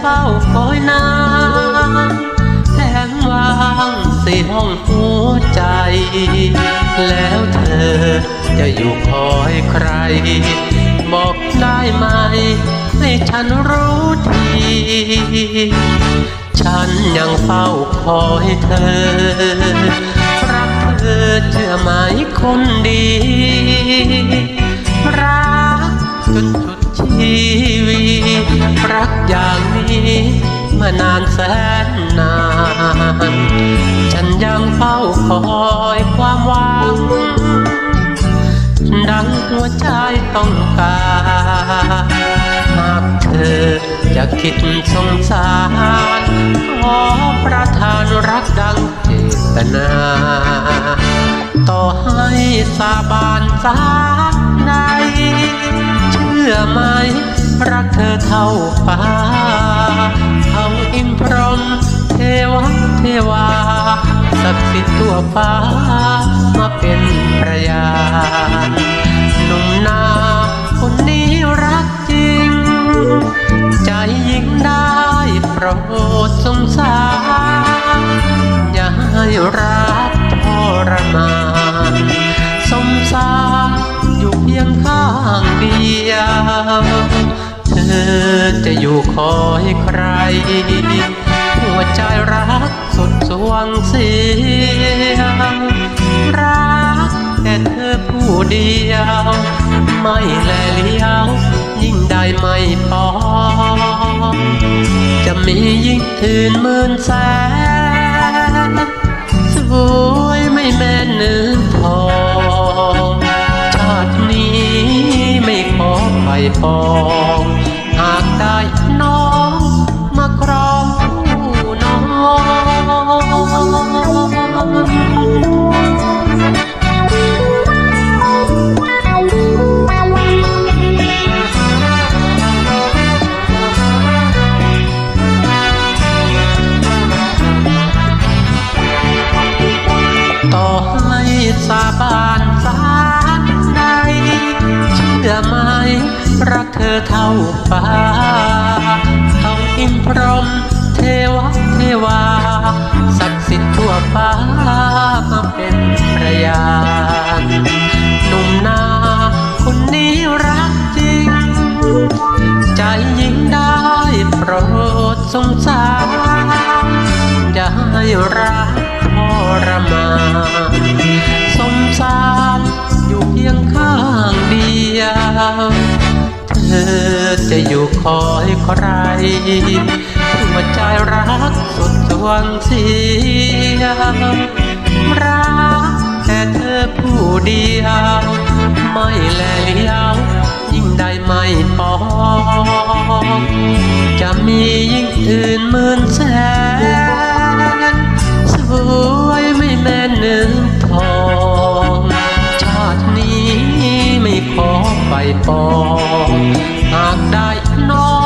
เฝ้าคอยนานแทงวางสี่ห้องหัวใจ แล้วเธอจะอยู่คอยใคร บอกได้ไหม ให้ฉันรู้ที ฉันยังเฝ้าคอยเธอ รักเธอเชื่อไหมคนดี รักจนดสุดชีวิตรักอย่าง มานานแสนนาน ฉันยังเฝ้าคอยความหวัง ดังหัวใจต้องการหากเธอจะคิดสงสารขอประทานรักดังเจตนา ต่อให้สาบานสาใดเชื่อไหมรักเธอเท่าฟ้า กดิ์สิทธิ์ทั่วฟ้ามาเป็นพรยาหนุ่มนาคนนี้รักจริง ใจยิ่งได้โปรดสงสาร อย่าให้รักทรมานสมสารอยู่เพียงข้างเดียวเธอจะอยู่คอยใคร หัวใจรักสุดสวงสี เดียว ไม่แลเลี้ยวยิ่งได้ไม่พอ จะมียิ่งอื่นหมื่นแสนสวยไม่แม่นเนื้อทองชาตินี้ไม่ขอไปพอ สาบานสารใดเชื่อไหมรักเธอเท่าฟ้าเท่าอินพรหมเทวะเทวาศักดิ์สิทธิ์ทั่วฟ้ามาเป็นพระยานหนุ่มนาคนนี้รักจริง ใจยิ่งได้โปรดสงสารอย่าให้รักทรมาน สารอยู่เพียงข้างเดียว เธอจะอยู่คอยใครหัวใจรักสุดดวงเสียรักแต่เธอผู้เดียว ไม่แลเลี้ยวยิ่งได้ไม่ปองจะมียิ่งอื่นมื่น อหากได้น้อง